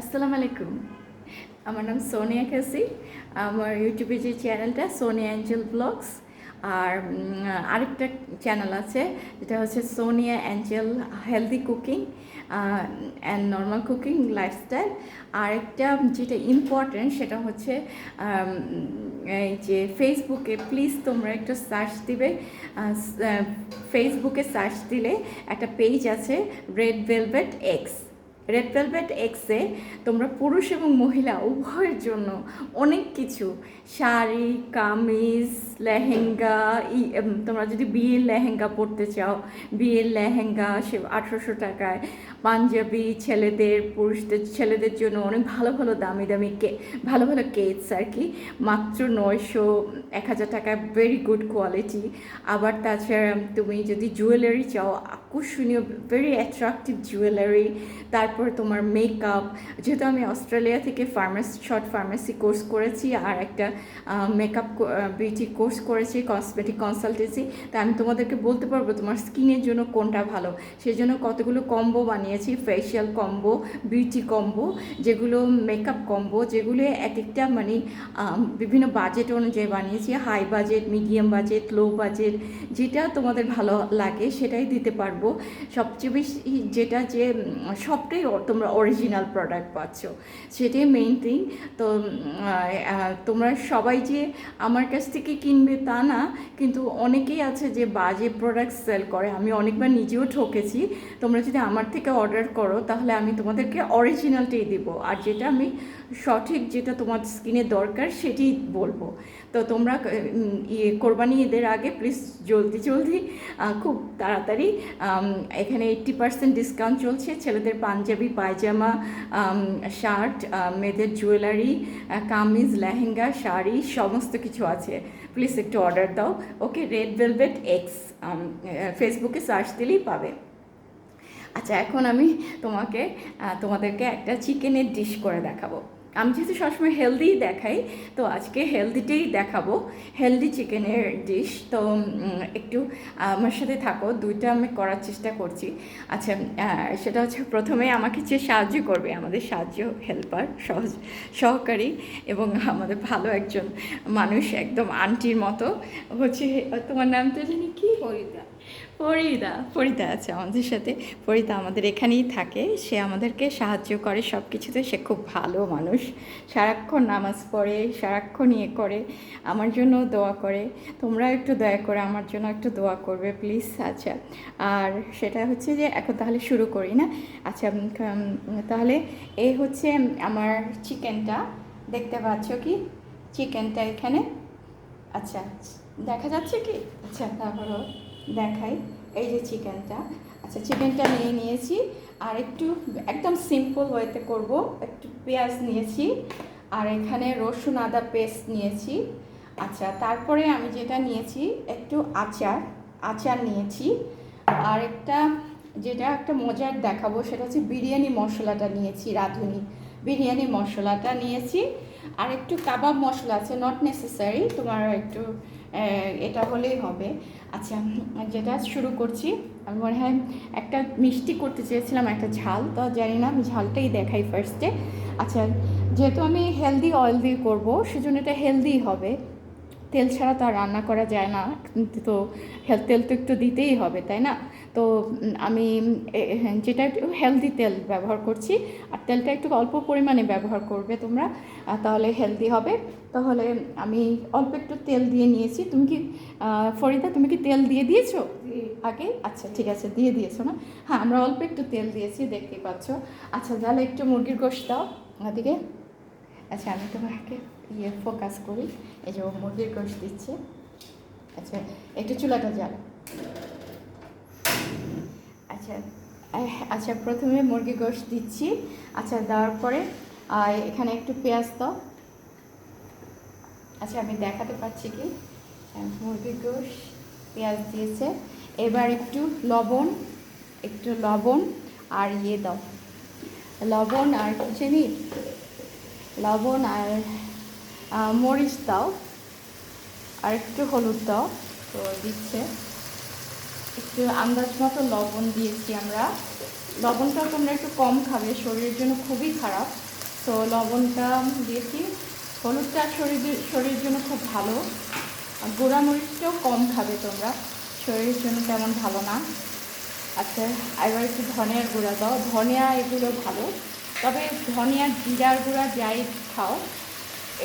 আসসালামু আলাইকুম। আমার নাম সোনিয়া কাসি। আমার ইউটিউবে যে চ্যানেলটা, সোনিয়া অ্যাঞ্জেল ব্লগস, আর আরেকটা চ্যানেল আছে, যেটা হচ্ছে Sonia Angel healthy cooking and normal cooking lifestyle. আরেকটা যেটা ইম্পর্ট্যান্ট সেটা হচ্ছে এই যে ফেসবুকে প্লিজ তোমরা একটা সার্চ দিবে ফেসবুকে সার্চ দিলে একটা পেজ আছে, red velvet X. Red velvet এক্সে তোমরা পুরুষ এবং মহিলা উভয়ের জন্য অনেক কিছু। শাড়ি, কামিজ, লেহেঙ্গা তোমরা যদি বিয়ের লেহেঙ্গা পরতে চাও, বিয়ের লেহেঙ্গা সে আঠেরোশো টাকায়। পাঞ্জাবি ছেলেদের, পুরুষদের, ছেলেদের জন্য অনেক ভালো ভালো, দামি দামি কে, ভালো ভালো কেটস আর কি। মাত্র নয়শো, এক হাজার টাকায় ভেরি গুড কোয়ালিটি আবার তাছাড়া তুমি যদি জুয়েলারি চাও, আকর্ষণীয় ভেরি অ্যাট্রাকটিভ জুয়েলারি তারপর তোমার মেকআপ যেহেতু আমি অস্ট্রেলিয়া থেকে ফার্মাসি শর্ট ফার্মাসি কোর্স করেছি আর একটা মেকআপ বিউটি কোর্স করেছি কসমেটিক কনসালটেন্সি তা আমি তোমাদেরকে বলতে পারব তোমার স্কিনের জন্য কোনটা ভালো। সেই জন্য কতগুলো কম্বো বানিয়েছি ফেশিয়াল কম্বো বিউটি কম্বো যেগুলো মেকআপ কম্বো যেগুলো এক একটা মানে বিভিন্ন বাজেট অনুযায়ী বানিয়েছি high budget medium budget low budget যেটা তোমাদের ভালো লাগে সেটাই দিতে পারব। সবচেয়ে বেশি যেটা যে সবটাই তোমরা অরিজিনাল প্রোডাক্ট পাচ্ছ। সেটাই মেইন থিং তো তোমরা সবাই যে আমার কাছ থেকে কিনবে তা না, কিন্তু অনেকেই আছে যে বাজে প্রোডাক্ট সেল করে। আমি অনেকবার নিজেও ঠকেছি। তোমরা যদি আমার থেকে অর্ডার করো, তাহলে আমি তোমাদেরকে অরিজিনালটাই দিব। আর যেটা আমি সঠিক যেটা তোমার স্কিনে দরকার সেটি বলব। তো তোমরা ইয়ে কোরবানি ঈদের আগে প্লিজ জলদি জলদি খুব তাড়াতাড়ি এখানে এইট্টি পার্সেন্ট ডিসকাউন্ট চলছে। ছেলেদের পাঞ্জাবি, পায়জামা শার্ট মেয়েদের জুয়েলারি কামিজ, লেহেঙ্গা, শাড়ি, সমস্ত কিছু আছে। প্লিজ একটু অর্ডার দাও। ওকে রেড ভেলভেট এক্স ফেসবুকে সার্চ দিলেই পাবে। আচ্ছা এখন আমি তোমাকে তোমাদেরকে একটা চিকেনের ডিশ করে দেখাবো। আমি যেহেতু সবসময় হেলদি দেখাই, তো আজকে হেলদিটাই দেখাবো। হেলদি চিকেনের ডিশ তো একটু আমার সাথে থাকো, দুইটা আমি করার চেষ্টা করছি। আচ্ছা সেটা হচ্ছে প্রথমে আমাকে যে সাহায্য করবে, আমাদের সাহায্য হেল্পার সহজ, সহকারী এবং আমাদের ভালো একজন মানুষ, একদম আন্টির মতো। হচ্ছে, তোমার নামটা জানি কি? ফরিদা। ফরিদা। ফরিদা আছে আমাদের সাথে। ফরিদা আমাদের এখানেই থাকে। সে আমাদেরকে সাহায্য করে সব কিছুতে সে খুব ভালো মানুষ। সারাক্ষণ নামাজ পড়ে, সারাক্ষণ ইয়ে করে, আমার জন্য দোয়া করে। তোমরা একটু দয়া করে আমার জন্য একটু দোয়া করবে প্লিজ। আচ্ছা আর সেটা হচ্ছে যে এখন তাহলে শুরু করি না? আচ্ছা তাহলে এই হচ্ছে আমার চিকেনটা। দেখতে পাচ্ছ কি? চিকেনটা এখানে। আচ্ছা দেখা যাচ্ছে কি? আচ্ছা তারপরও দেখাই। এই যে চিকেনটা। আচ্ছা চিকেনটা নিয়ে নিয়েছি। আর একটু একদম সিম্পল ওয়েতে করব। একটু পেঁয়াজ নিয়েছি। আর এখানে রসুন, আদা পেস্ট নিয়েছি। আচ্ছা তারপরে আমি যেটা নিয়েছি, একটু আচার। আচার নিয়েছি। আর একটা যেটা একটা মজার দেখাবো, সেটা হচ্ছে বিরিয়ানি মশলাটা নিয়েছি, রাঁধুনি। বিরিয়ানি মশলাটা নিয়েছি। আর একটু কাবাব মশলা আছে নট নেসেসারি তোমার একটু এটা হলেই হবে। আচ্ছা যেটা শুরু করছি, আমি মনে হয় একটা মিষ্টি করতে চেয়েছিলাম, একটা ঝাল, তো জানি না, আমি ঝালটাই দেখাই ফার্স্টে আচ্ছা যেহেতু আমি হেলদি অয়েল দিয়ে করব, সেজন্য এটা হেলদি হবে। তেল ছাড়া তো আর রান্না করা যায় না। তো তেল তো একটু দিতেই হবে তাই না? তো আমি যেটা একটু হেলদি তেল ব্যবহার করছি আর তেলটা একটু অল্প পরিমাণে ব্যবহার করবে তোমরা তাহলে হেলদি হবে। তাহলে আমি অল্প একটু তেল দিয়ে নিয়েছি। তুমি কি ফরিদা তুমি কি তেল দিয়ে দিয়েছ? আগে? আচ্ছা ঠিক আছে দিয়ে দিয়েছ না? হ্যাঁ আমরা অল্প একটু তেল দিয়েছি দেখতেই পাচ্ছ। আচ্ছা তাহলে একটু মুরগির গোশত দাও ওদিকে। আচ্ছা আমি তোমাকে ইয়ে ফোকাস করি। এই যে মুরগির গোশ দিচ্ছে। আচ্ছা একটু চুলাটা জ্বাল। আচ্ছা আচ্ছা প্রথমে মুরগি গোশ দিচ্ছি। আচ্ছা দেওয়ার পরে এখানে একটু পেঁয়াজ দাও। আচ্ছা আমি দেখাতে পারছি কি? মুরগির গোশ পেঁয়াজ দিয়েছে। এবার একটু লবণ একটু লবণ আর ইয়ে দাও। লবণ আর কি চিনি লবণ আর মরিচ দাও, আর একটু হলুদ দাও, তো দিচ্ছে। একটু আন্দাজ মতো লবণ দিয়েছি আমরা। লবণটা তোমরা একটু কম খাবে, শরীরের জন্য খুবই খারাপ। তো লবণটা দিয়েছি। হলুদটা শরীর, শরীরের জন্য খুব ভালো। গোড়া মরিচটাও কম খাবে তোমরা। শরীরের জন্য তেমন ভালো না। আচ্ছা এবার একটু ধনিয়ার গুঁড়া দাও। ধনিয়া এগুলো ভালো। তবে ধনিয়ার জিরার গুঁড়া যাই খাও।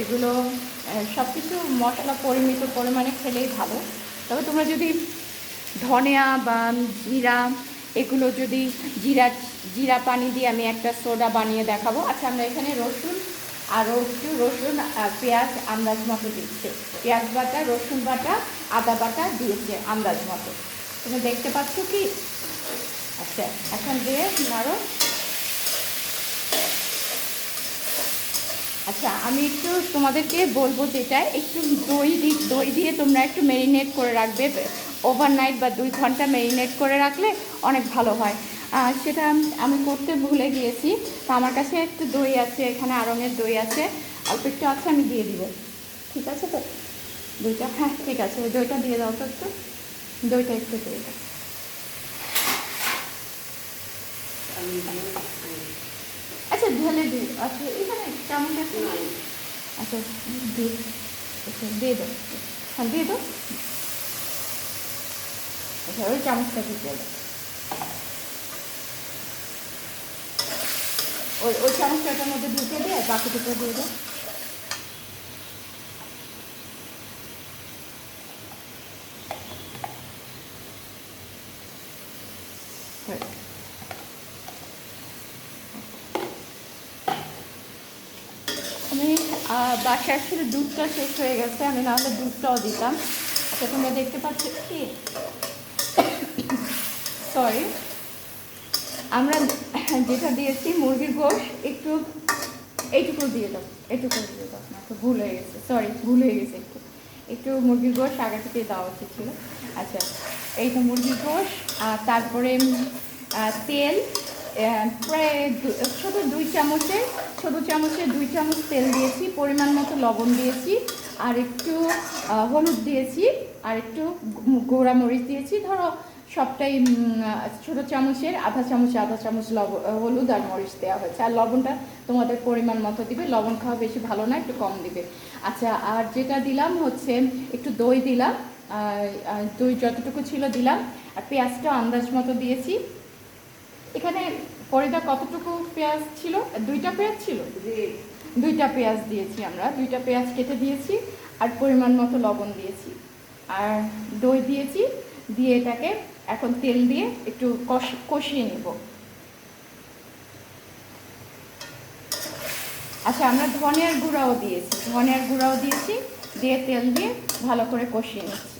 এগুলো সব কিছু মশলা পরিমিত পরিমাণে খেলেই ভালো। তবে তোমরা যদি ধনিয়া বা জিরা, এগুলো যদি জিরা জিরা পানি দিয়ে আমি একটা সোডা বানিয়ে দেখাবো। আচ্ছা আমরা এখানে রসুন আরও একটু রসুন পেঁয়াজ আন্দাজ মতো দিচ্ছে। পেঁয়াজ বাটা, রসুন বাটা, আদা বাটা দিয়েছে আন্দাজ মতো। তুমি দেখতে পাচ্ছ কি? আচ্ছা এখন দিয়ে নাড়ো। আচ্ছা আমি একটু তোমাদেরকে বলব যেটা, একটু দই দি, দই দিয়ে তোমরা একটু মেরিনেট করে রাখবে। ওভারনাইট বা দুই ঘণ্টা মেরিনেট করে রাখলে অনেক ভালো হয়। সেটা আমি- করতে ভুলে গিয়েছি। তো আমার কাছে একটু দই আছে, এখানে আড়ঙের দই আছে। অল্প একটু আছে, আমি দিয়ে দিব। ঠিক আছে তো? দইটা হ্যাঁ ঠিক আছে। ওই দইটা দিয়ে দাও তো একটু। দইটা একটু দিয়ে দাও। আচ্ছা ঢেলে দিই আচ্ছা এখানে কেমন আছে আচ্ছা দে। আচ্ছা দিয়ে দাও হ্যাঁ দিয়ে দাও আচ্ছা ওই চামচটা দিয়ে দাও ওই ওই চামচটার মধ্যে ঢুকে দিয়ে দুটো দিয়ে দাও বাসায় আসলে দুধটা শেষ হয়ে গেছে, আমি নাহলে দুধটাও দিতাম। আচ্ছা তোমরা দেখতে পাচ্ছ কি? সরি আমরা যেটা দিয়েছি, মুরগির গোশ, একটু এইটুকু দিয়ে দাও, এইটুকু দিয়ে দাও। তো ভুল হয়ে গেছে সরি ভুল হয়ে গেছে একটু। একটু মুরগির গোশ আগে থেকে দেওয়া উচিত ছিল। আচ্ছা এইটা মুরগির গোশ, আর তারপরে তেল প্রায় ছোটো দুই চামচের ছোটো চামচের দুই চামচ তেল দিয়েছি, পরিমাণ মতো লবণ দিয়েছি, আর একটু হলুদ দিয়েছি, আর একটু গোড়া মরিচ দিয়েছি। ধরো, সবটাই ছোটো চামচের আধা চামচ আধা চামচ লবণ হলুদ আর মরিচ দেওয়া হয়েছে। আর লবণটা তোমাদের পরিমাণ মতো দিবে। লবণ খাওয়া বেশি ভালো না, একটু কম দিবে। আচ্ছা আর যেটা দিলাম হচ্ছে, একটু দই দিলাম দই যতটুকু ছিল দিলাম, আর পেঁয়াজটা আন্দাজ মতো দিয়েছি। এখানে পরেটা কতটুকু পেঁয়াজ ছিল? দুইটা পেঁয়াজ ছিল? দুইটা পেঁয়াজ দিয়েছি আমরা। দুইটা পেঁয়াজ কেটে দিয়েছি আর পরিমাণ মতো লবণ দিয়েছি। আর দই দিয়েছি। দিয়ে এটাকে এখন তেল দিয়ে একটু কষ কষিয়ে নেব। আচ্ছা আমরা ধনিয়ার গুঁড়াও দিয়েছি। ধনিয়ার গুঁড়াও দিয়েছি। দিয়ে তেল দিয়ে ভালো করে কষিয়ে নিচ্ছি।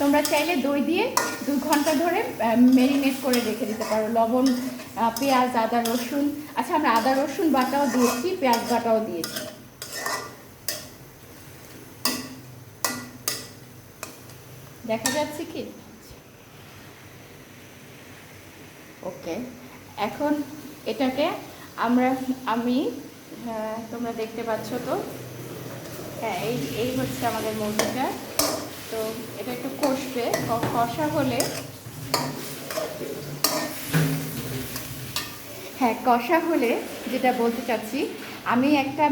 তোমরা চাইলে দই দিয়ে দু ঘণ্টা ধরে মেরিনেট করে রেখে দিতে পারো। লবণ পেঁয়াজ, আদা, রসুন। আচ্ছা আমরা আদা, রসুন বাটাও দিয়েছি, পেঁয়াজ বাটাও দিয়েছি। দেখা যাচ্ছে কি? ওকে এখন এটাকে আমরা, আমি তোমরা দেখতে পাচ্ছ তো? হ্যাঁ এই এই হচ্ছে আমাদের মুরগিটা তো এটা একটু কষবে। কষা হলে হ্যাঁ কষা হলে যেটা বলতে চাচ্ছি, আমি একটা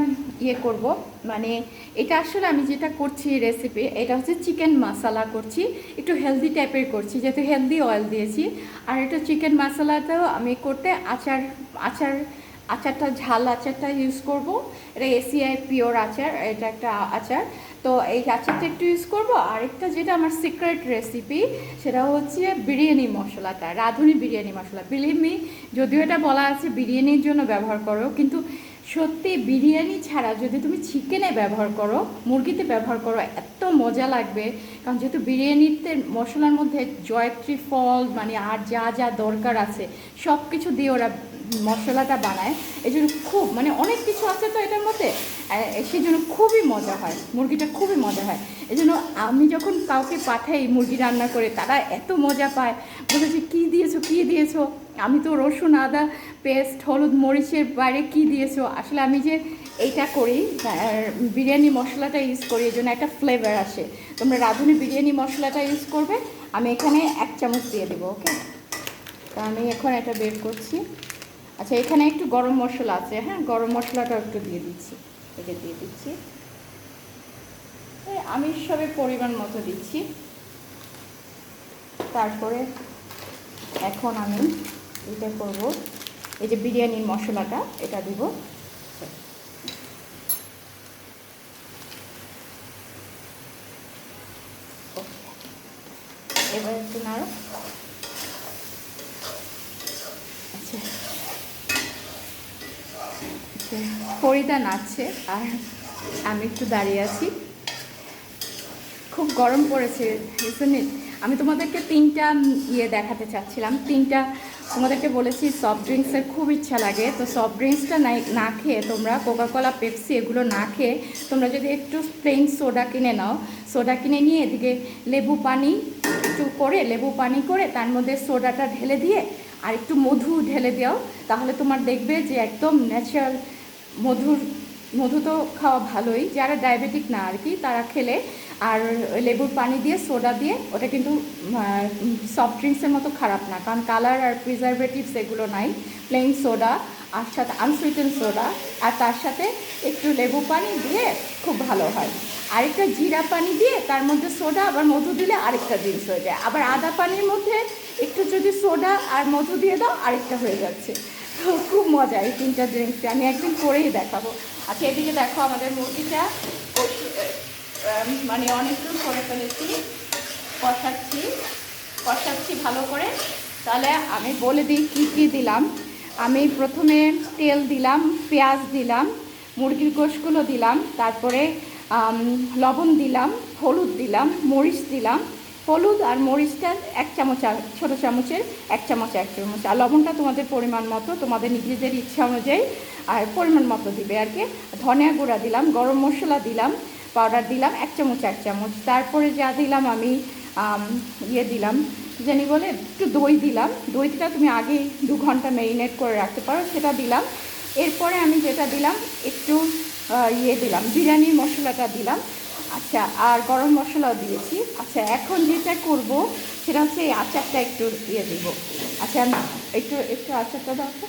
ইয়ে করব। মানে এটা আসলে আমি যেটা করছি রেসিপি এটা হচ্ছে চিকেন মশলা করছি। একটু হেলদি টাইপের করছি, যেহেতু হেলদি অয়েল দিয়েছি। আর এটা চিকেন মশলাটাও আমি করতে আচার আচার আচারটা, ঝাল আচারটা ইউজ করব। এটা এসিআই পিওর আচার, এটা একটা আচার। তো এই আচারটা একটু ইউজ করব। আরেকটা যেটা আমার সিক্রেট রেসিপি সেটা হচ্ছে বিরিয়ানি মশলাটা, রাঁধুনি বিরিয়ানি মশলা। বিলিমি যদিও এটা বলা আছে বিরিয়ানির জন্য ব্যবহার করো, কিন্তু সত্যি বিরিয়ানি ছাড়া যদি তুমি চিকেনে ব্যবহার করো, মুরগিতে ব্যবহার করো, এত মজা লাগবে। কারণ যেহেতু বিরিয়ানিতে মশলার মধ্যে জয়ত্রী ফল মানে আর যা যা দরকার আছে সব কিছু দিয়ে ওরা মশলাটা বানায়, এই জন্য খুব মানে অনেক কিছু আছে তো এটার মধ্যে সেই জন্য খুবই মজা হয়, মুরগিটা খুবই মজা হয়। এই জন্য আমি যখন কাউকে পাঠাই মুরগি রান্না করে, তারা এত মজা পায়, বলেছে, কী দিয়েছ কী দিয়েছ? আমি তো রসুন, আদা, পেস্ট, হলুদ, মরিচের বাইরে কী দিয়েছ? আসলে আমি যে এইটা করি বিরিয়ানি মশলাটা ইউজ করি, এই জন্য একটা ফ্লেভার আসে। তোমরা রাঁধুনি বিরিয়ানি মশলাটা ইউজ করবে, আমি এখানে এক চামচ দিয়ে দেবো ওকে তা আমি এখন এটা বের করছি। আচ্ছা এখানে একটু গরম মশলা আছে হ্যাঁ? গরম মশলাটা একটু দিয়ে দিচ্ছি এটা দিয়ে দিচ্ছি। আমি সবে পরিমাণ মতো দিচ্ছি। তারপরে এখন আমি এটা করব, এই যে বিরিয়ানির মশলাটা, এটা দিব। এবার একটু নাড়ো আচ্ছা আচ্ছা, ফরিদা নাচছে, আর আমি একটু দাঁড়িয়ে আছি। খুব গরম পড়েছে ইসনিট আমি তোমাদেরকে তিনটা ইয়ে দেখাতে চাচ্ছিলাম। তিনটা তোমাদেরকে বলেছি সফট ড্রিঙ্কসের খুব ইচ্ছা লাগে। তো সফট ড্রিঙ্কসটা না খেয়ে তোমরা কোকাকোলা পেপসি এগুলো না খেয়ে তোমরা যদি একটু প্লেন সোডা কিনে নাও সোডা কিনে নিয়ে এদিকে লেবু পানি একটু করে, লেবু পানি করে তার মধ্যে সোডাটা ঢেলে দিয়ে আর একটু মধু ঢেলে দাও, তাহলে তোমার দেখবে যে একদম ন্যাচারাল মধুর, মধু তো খাওয়া ভালোই। যারা ডায়াবেটিক না আর কি, তারা খেলে। আর লেবুর পানি দিয়ে সোডা দিয়ে, ওটা কিন্তু সফট ড্রিঙ্কসের মতো খারাপ না। কারণ কালার আর প্রিজারভেটিভস এগুলো নাই। প্লেন সোডা আর সাথে আনসুইটেন সোডা আর তার সাথে একটু লেবু পানি দিয়ে খুব ভালো হয়। আরেকটা জিরা পানি দিয়ে, তার মধ্যে সোডা আবার মধু দিলে আরেকটা জিনিস হয়ে যায়। আবার আদা পানির মধ্যে একটু যদি সোডা আর মধু দিয়ে দাও, আরেকটা হয়ে যাচ্ছে। তো খুব মজা এই তিনটা ড্রিঙ্কসে আমি একদিন করেই দেখাবো। আচ্ছা এদিকে দেখো আমাদের মুরগিটা। মানে অনেকটু করে ফেলেছি। কষাচ্ছি। কষাচ্ছি ভালো করে। তাহলে আমি বলে দিই কী কী দিলাম। আমি প্রথমে তেল দিলাম, পেঁয়াজ দিলাম, মুরগির গোশগুলো দিলাম, তারপরে লবণ দিলাম, হলুদ দিলাম, মরিচ দিলাম হলুদ আর মরিচটা এক চামচ আর ছোটো চামচের এক চামচ এক চামচ। আর লবণটা তোমাদের পরিমাণ মতো, তোমাদের নিজেদের ইচ্ছা অনুযায়ী আর পরিমাণ মতো দিবে আর কি। ধনিয়া গুঁড়া দিলাম, গরম মশলা দিলাম, পাউডার দিলাম, এক চামচ এক চামচ। তারপরে যা দিলাম আমি ইয়ে দিলাম জানি বলে, একটু দই দিলাম। দইটা তুমি আগেই দু ঘণ্টা ম্যারিনেট করে রাখতে পারো, সেটা দিলাম। এরপরে আমি যেটা দিলাম, একটু ইয়ে দিলাম, বিরিয়ানির মশলাটা দিলাম। আচ্ছা আর গরম মশলাও দিয়েছি। আচ্ছা এখন যেটা করব, সেটা হচ্ছে এই আচারটা একটু ইয়ে দিব। আচ্ছা আমি একটু একটু আচারটা দাও তো,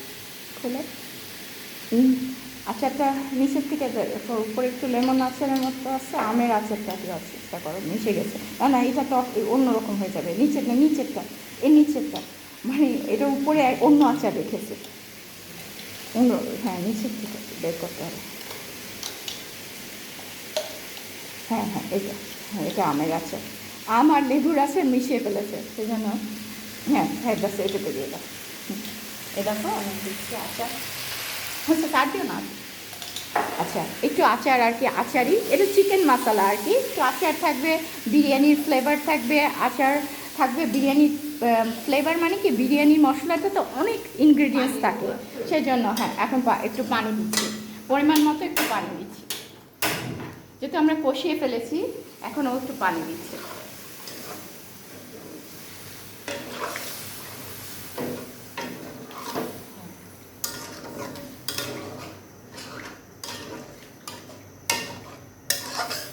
খুলে। আচারটা নিচের থেকে উপরে একটু লেমন আচারের মতো আছে, আমের আচারটা দেওয়ার চেষ্টা করো, মিশে গেছে। না না, এটা টক অন্যরকম হয়ে যাবে, নিচের না, নিচেরটা, এই নিচেরটা। মানে এটা উপরে অন্য আচার রেখেছে। অন্য হ্যাঁ নিচের থেকে বের করতে হবে। হ্যাঁ হ্যাঁ এটা হ্যাঁ এটা আমের আচার আম আর লেবুর আচার মিশিয়ে ফেলেছে সেই জন্য হ্যাঁ হ্যাঁ বাস এটাতে দিয়ে দাও হুম, এ দেখো আমি দিচ্ছি আচার। তার দিও না আচ্ছা একটু আচার আর কি আচারই। এটা চিকেন মশলা আর কি। একটু আচার থাকবে বিরিয়ানির ফ্লেভার থাকবে আচার থাকবে বিরিয়ানির ফ্লেভার মানে কি বিরিয়ানির মশলাতে তো অনেক ইনগ্রিডিয়েন্টস থাকে। সেই জন্য হ্যাঁ এখন একটু পানি দিচ্ছি। পরিমাণ মতো একটু পানি দিচ্ছি। যেহেতু আমরা কষিয়ে ফেলেছি এখন ও একটু পানি দিচ্ছে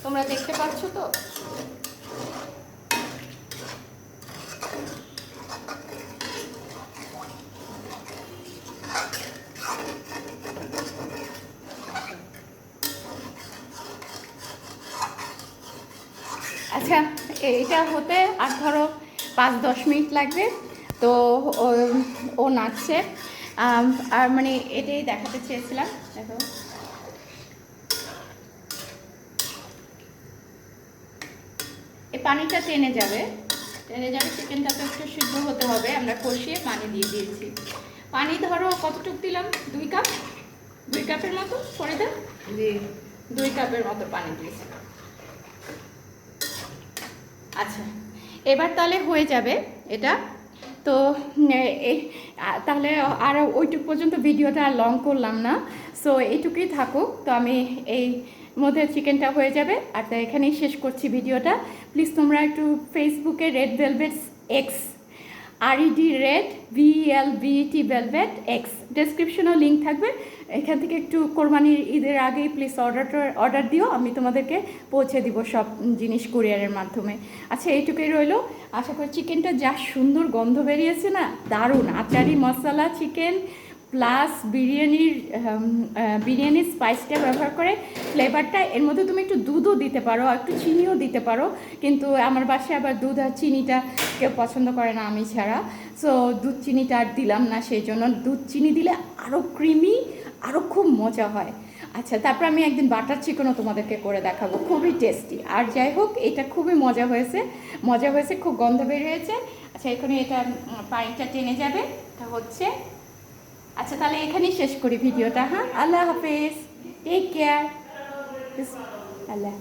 তোমরা দেখতে পাচ্ছ তো আচ্ছা এটা হতে আর ধরো পাঁচ দশ মিনিট লাগবে। তো ও- নাচছে। আর মানে এটাই দেখাতে চেয়েছিলাম দেখো। এই পানিটা টেনে যাবে। টেনে যাবে চিকেনটা তো একটু সিদ্ধ হতে হবে। আমরা কষিয়ে পানি দিয়ে দিয়েছি। পানি ধরো কতটুকু দিলাম? দুই কাপ? দুই কাপের মতো? করে দেন দুই কাপের মতো পানি দিয়েছি। আচ্ছা এবার তাহলে হয়ে যাবে এটা। তো তাহলে আর ওইটুক পর্যন্ত ভিডিওটা আর লং করলাম না। সো এইটুকুই থাকুক। তো আমি এই মধ্যে চিকেনটা হয়ে যাবে। আর এখানেই শেষ করছি ভিডিওটা। প্লিজ তোমরা একটু ফেসবুকে red velvets X RED red VL BT velvet X ডেসক্রিপশনও link থাকবে। এখান থেকে একটু কোরবানির ঈদের আগেই প্লিজ অর্ডারটা অর্ডার দিও। আমি তোমাদেরকে পৌঁছে দিব সব জিনিস কুরিয়ারের মাধ্যমে। আচ্ছা এইটুকুই রইল। আশা করি চিকেনটা যা সুন্দর গন্ধ বেরিয়েছে না, দারুণ। আচারি, মশলা চিকেন প্লাস বিরিয়ানির বিরিয়ানির স্পাইসটা ব্যবহার করে ফ্লেভারটা এর মধ্যে তুমি একটু দুধও দিতে পারো একটু চিনিও দিতে পারো। কিন্তু আমার বাসায় আবার দুধ আর চিনিটা কেউ পছন্দ করে না আমি ছাড়া। সো দুধ চিনিটা আর দিলাম না সেই জন্য। দুধ চিনি দিলে আরও ক্রিমি আরও খুব মজা হয়। আচ্ছা তারপর আমি একদিন বাটার চিকেনও তোমাদেরকে করে দেখাবো। খুবই টেস্টি আর যাই হোক, এটা খুবই মজা হয়েছে। মজা হয়েছে, খুব গন্ধ বের হয়েছে। আচ্ছা এখানে এটা পানিটা টেনে যাবে। এটা হচ্ছে আচ্ছা তাহলে এখানেই শেষ করি ভিডিওটা হ্যাঁ? আল্লাহ হাফেজ। টেক কেয়ার আল্লাহ।